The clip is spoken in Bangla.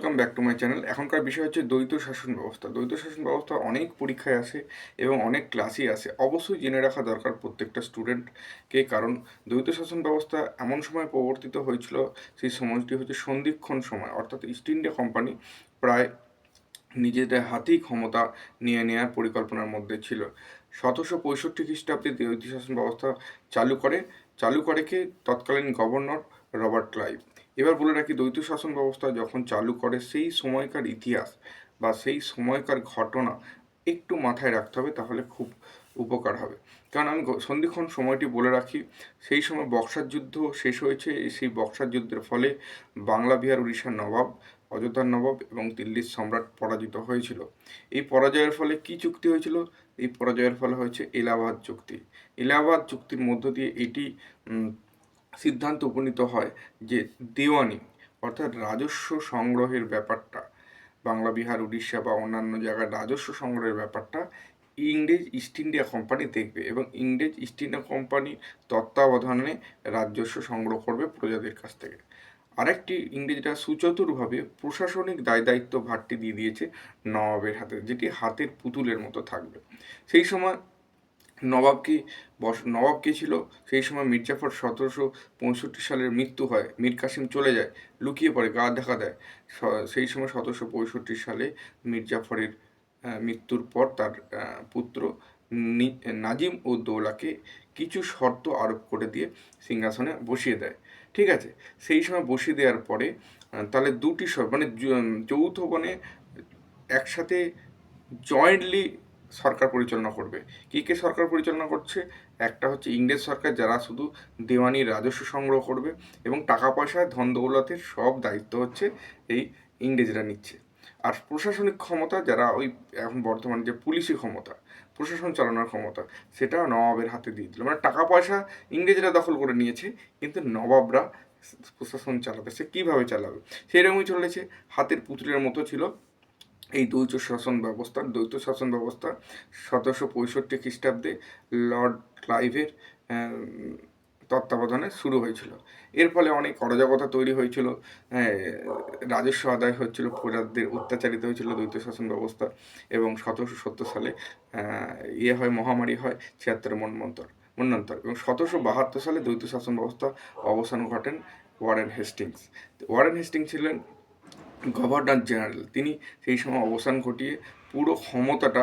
Welcome back to my channel এখনকার বিষয় হচ্ছে দ্বৈত শাসন ব্যবস্থা। দ্বৈত শাসন ব্যবস্থা অনেক পরীক্ষায় আসে এবং অনেক ক্লাসই আসে। অবশ্যই জেনে রাখা দরকার প্রত্যেকটা স্টুডেন্টকে কারণ দ্বৈত শাসন ব্যবস্থা এমন সময় প্রবর্তিত হয়েছিল, সেই সময়টি হচ্ছে সন্ধিক্ষণ সময়। অর্থাৎ ইস্ট ইন্ডিয়া কোম্পানি প্রায় নিজেদের হাতেই ক্ষমতা নিয়ে নেওয়ার পরিকল্পনার মধ্যে ছিল। সতেরোশো পঁয়ষট্টি খ্রিস্টাব্দে দ্বৈত শাসন ব্যবস্থা চালু করে। চালু করে কে? তৎকালীন গভর্নর রবার্ট ক্লাইভ এবার বলে রাখি, দ্বৈত শাসন ব্যবস্থা যখন চালু করে, সেই সময়কার ইতিহাস বা সেই সময়কার ঘটনা একটু মাথায় রাখতে হবে, তাহলে খুব উপকার হবে। কারণ আমি সন্ধিক্ষণ সময়টি বলে রাখি, সেই সময় বক্সার যুদ্ধ শেষ হয়েছে, সেই বক্সার যুদ্ধের ফলে বাংলা বিহার উড়িষ্যার নবাব অযোধ্যার নবাব এবং দিল্লির সম্রাট পরাজিত হয়েছিল। এই পরাজয়ের ফলে কি চুক্তি হয়েছিল? এই পরাজয়ের ফলে হয়েছে এলাহাবাদ চুক্তি। এলাহাবাদ চুক্তির মধ্য দিয়ে এটি সিদ্ধান্ত উপনীত হয় যে দেওয়ানি, অর্থাৎ রাজস্ব সংগ্রহের ব্যাপারটা, বাংলা, বিহার, উড়িষ্যা বা অন্যান্য জায়গায় রাজস্ব সংগ্রহের ব্যাপারটা ইংরেজ ইস্ট ইন্ডিয়া কোম্পানি দেখবে এবং ইংরেজ ইস্ট ইন্ডিয়া কোম্পানির তত্ত্বাবধানে রাজস্ব সংগ্রহ করবে প্রজাদের কাছ থেকে। আরেকটি ইংরেজরা সুচতুরভাবে প্রশাসনিক দায় দায়িত্ব ভারটি দিয়ে দিয়েছে নবাবের হাতে, যেটি হাতের পুতুলের মতো থাকবে। সেই সময় নবাব কি, বস, নবাব কে ছিল? সেই সময় মির্জাফর সতেরোশো পঁয়ষট্টি সালের মৃত্যু হয়, মীর কাসিম চলে যায়, লুকিয়ে পড়ে, গা দেখা দেয়। সেই সময় সতেরোশো পঁয়ষট্টি সালে মির্জাফরের মৃত্যুর পর তার পুত্র নাজিম ও দৌলাকে কিছু শর্ত আরোপ করে দিয়ে সিংহাসনে বসিয়ে দেয়। ঠিক আছে? সেই সময় বসিয়ে দেওয়ার পরে তাহলে দুটি মানে যৌথ মানে একসাথে জয়েন্টলি সরকার পরিচালনা করবে। কে কে সরকার পরিচালনা করছে? একটা হচ্ছে ইংরেজ সরকার যারা শুধু দেওয়ানির রাজস্ব সংগ্রহ করবে এবং টাকা পয়সা, ধন সব দায়িত্ব হচ্ছে এই ইংরেজরা নিচ্ছে। আর প্রশাসনিক ক্ষমতা যারা ওই এখন বর্তমানে যে পুলিশি ক্ষমতা, প্রশাসন চালানোর ক্ষমতা, সেটা নবাবের হাতে দিয়ে দিল। মানে টাকা পয়সা ইংরেজরা দখল করে নিয়েছে, কিন্তু নবাবরা প্রশাসন চালাবে। সে কীভাবে চালাবে? সেরকমই চলেছে। হাতের পুতুলের মতো ছিল এই দ্বৈত শাসন ব্যবস্থা দ্বৈত শাসন ব্যবস্থা সতেরোশো পঁয়ষট্টি খ্রিস্টাব্দে লর্ড ক্লাইভের তত্ত্বাবধানে শুরু হয়েছিল। এর ফলে অনেক অরাজকতা তৈরি হয়েছিল হ্যাঁ, রাজস্ব আদায় হচ্ছিল প্রজাদের অত্যাচারিত হয়েছিল দ্বৈত শাসন ব্যবস্থা এবং সতেরোশো সত্তর সালে ইয়ে হয় মহামারী হয় ছিয়াত্তর মন্বন্তর মন্বন্তর এবং সতেরোশো বাহাত্তর সালে দ্বৈত শাসন ব্যবস্থা অবসান ঘটেন ওয়ারেন হেস্টিংস। ওয়ারেন হেস্টিংস ছিলেন গভর্নর জেনারেল তিনি সেই সময় অবসান ঘটিয়ে পুরো ক্ষমতাটা